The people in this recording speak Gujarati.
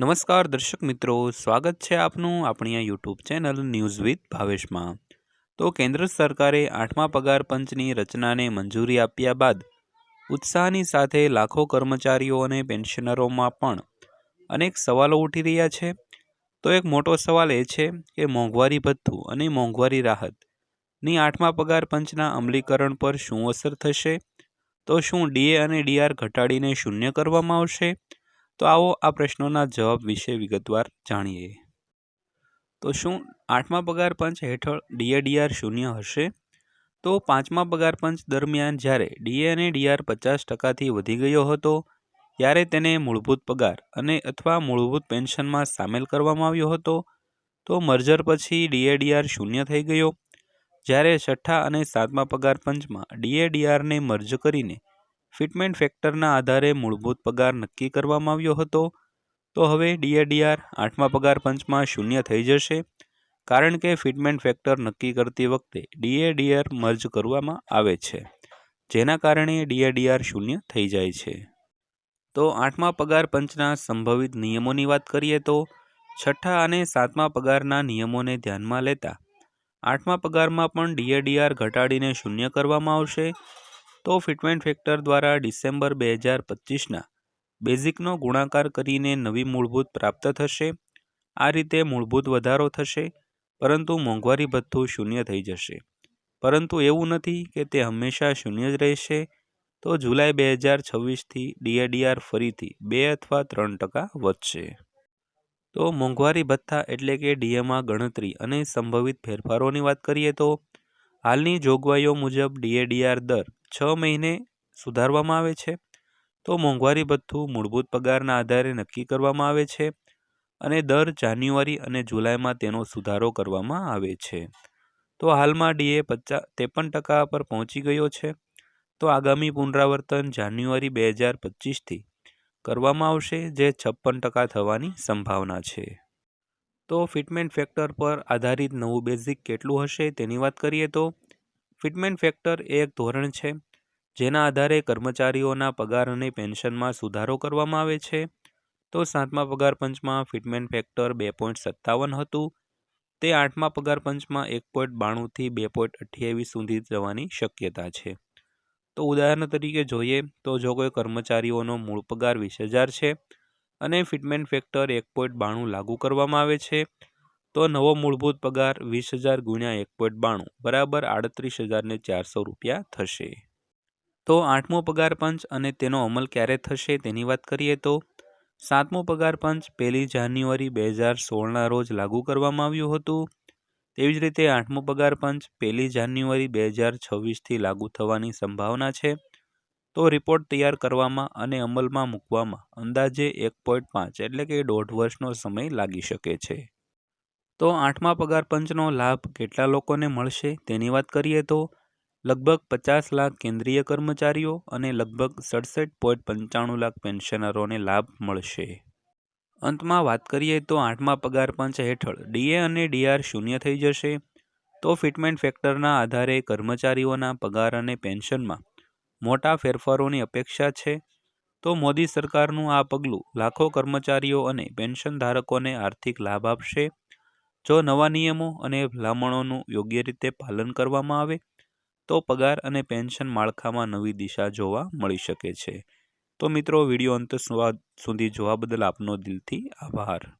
નમસ્કાર દર્શક મિત્રો, સ્વાગત છે આપનું આપણી આ યુટ્યુબ ચેનલ ન્યૂઝ વિથ ભાવેશમાં. તો કેન્દ્ર સરકારે આઠમા પગાર પંચની રચનાને મંજૂરી આપ્યા બાદ ઉત્સાહની સાથે લાખો કર્મચારીઓ અને પેન્શનરોમાં પણ અનેક સવાલો ઉઠી રહ્યા છે. તો એક મોટો સવાલ એ છે કે મોંઘવારી ભથ્થું અને મોંઘવારી રાહતની આઠમા પગાર પંચના અમલીકરણ પર શું અસર થશે? તો શું ડીએ અને ડીઆર ઘટાડીને શૂન્ય કરવામાં આવશે? તો આવો આ પ્રશ્નોના જવાબ વિશે વિગતવાર જાણીએ. તો શું આઠમા પગાર પંચ હેઠળ ડીએડીઆર શૂન્ય હશે? તો પાંચમા પગાર પંચ દરમિયાન જ્યારે ડીએ અને ડીઆર પચાસ ટકાથી વધી ગયો હતો, ત્યારે તેને મૂળભૂત પગાર અને અથવા મૂળભૂત પેન્શનમાં સામેલ કરવામાં આવ્યો હતો. તો મર્જર પછી ડીએડીઆર શૂન્ય થઈ ગયો. જ્યારે છઠ્ઠા અને સાતમા પગાર પંચમાં ડીએડીઆરને મર્જ કરીને ફિટમેન્ટ ફેક્ટરના આધારે મૂળભૂત પગાર નક્કી કરવામાં આવ્યો હતો. તો હવે ડીએડીઆર આઠમા પગાર પંચમાં શૂન્ય થઈ જશે. કારણ કે ફિટમેન્ટ ફેક્ટર નક્કી કરતી વખતે ડીએડીઆર મર્જ કરવામાં આવે છે. જેના કારણે ડીએડીઆર શૂન્ય થઈ જાય છે. તો આઠમા પગાર પંચના સંભવિત નિયમોની વાત કરીએ તો છઠ્ઠા અને સાતમા પગારના નિયમોને ધ્યાનમાં લેતા આઠમા પગારમાં પણ ડીએડીઆર ઘટાડીને શૂન્ય કરવામાં આવશે. તો ફિટમેન્ટ ફેક્ટર દ્વારા ડિસેમ્બર બે હજાર પચીસના બેઝિકનો ગુણાકાર કરીને નવી મૂળભૂત પ્રાપ્ત થશે. આ રીતે મૂળભૂત વધારો થશે, પરંતુ મોંઘવારી ભથ્થું શૂન્ય થઈ જશે. પરંતુ એવું નથી કે તે હંમેશા શૂન્ય જ રહેશે. તો જુલાઈ બે હજાર છવ્વીસથી ડીએડીઆર ફરીથી બે અથવા ત્રણ ટકા વધશે. તો મોંઘવારી ભથ્થા એટલે કે ડીએમાં ગણતરી અને સંભવિત ફેરફારોની વાત કરીએ તો, હાલની જોગવાઈઓ મુજબ ડીએડીઆર દર છ મહિને સુધારવામાં આવે છે, તો મોંઘવારી ભથ્થું મૂળભૂત પગારના આધારે નક્કી કરવામાં આવે છે અને દર જાન્યુઆરી અને જુલાઈમાં તેનો સુધારો કરવામાં આવે છે. તો હાલમાં ડીએ પચાસ ત્રેપન ટકા પર પહોંચી ગયો છે, તો આગામી પુનરાવર્તન જાન્યુઆરી બે હજાર પચીસથી કરવામાં આવશે, જે છપ્પન ટકા થવાની સંભાવના છે. તો ફિટમેન્ટ ફેક્ટર પર આધારિત નવું બેઝિક કેટલું હશે તેની વાત કરીએ તો ફિટમેન્ટ ફેક્ટર એ એક ધોરણ છે, જેના આધારે કર્મચારીઓના પગાર અને પેન્શનમાં સુધારો કરવામાં આવે છે. તો સાતમા પગાર પંચમાં ફિટમેન્ટ ફેક્ટર બે પોઈન્ટ સત્તાવન હતું. તે આઠમા પગાર પંચમાં એક પોઈન્ટ બાણુંથી બે પોઈન્ટ અઠ્યાવીસ સુધી જવાની શક્યતા છે. તો ઉદાહરણ તરીકે જોઈએ તો જો કોઈ કર્મચારીઓનો મૂળ પગાર વીસ હજાર છે અને ફિટમેન્ટ ફેક્ટર એક પોઈન્ટ બાણું લાગુ કરવામાં આવે છે તો નવો મૂળભૂત પગાર વીસ હજાર ગુણ્યા એક પોઈન્ટ બાણું, બરાબર આડત્રીસ હજારને ચારસો રૂપિયા થશે. તો આઠમો પગાર પંચ અને તેનો અમલ ક્યારે થશે તેની વાત કરીએ તો, સાતમો પગાર પંચ પહેલી જાન્યુઆરી બે હજાર સોળના રોજ લાગુ કરવામાં આવ્યું હતું. તેવી જ રીતે આઠમો પગાર પંચ પહેલી જાન્યુઆરી બે હજાર છવ્વીસથી લાગુ થવાની સંભાવના છે. તો રિપોર્ટ તૈયાર કરવામાં અને અમલમાં મૂકવામાં અંદાજે એક પોઈન્ટ પાંચ એટલે કે દોઢ વર્ષનો સમય લાગી શકે છે. તો આઠમા પગાર પંચનો લાભ કેટલા લોકોને મળશે તેની વાત કરીએ તો લગભગ પચાસ લાખ કેન્દ્રીય કર્મચારીઓ અને લગભગ સડસઠ પોઈન્ટ પંચાણું લાખ પેન્શનરોને લાભ મળશે. અંતમાં વાત કરીએ તો આઠમા પગાર પંચ હેઠળ ડીએ અને ડીઆર શૂન્ય થઈ જશે. તો ફિટમેન્ટ ફેક્ટરના આધારે કર્મચારીઓના પગાર અને પેન્શનમાં મોટા ફેરફારોની અપેક્ષા છે. તો મોદી સરકારનું આ પગલું લાખો કર્મચારીઓ અને પેન્શન ધારકોને આર્થિક લાભ આપશે. જો નવા નિયમો અને ભલામણોનું યોગ્ય રીતે પાલન કરવામાં આવે, તો પગાર અને પેન્શન માળખામાં નવી દિશા જોવા મળી શકે છે. તો મિત્રો, વીડિયો અંત સુધી જોવા બદલ આપનો દિલથી આભાર.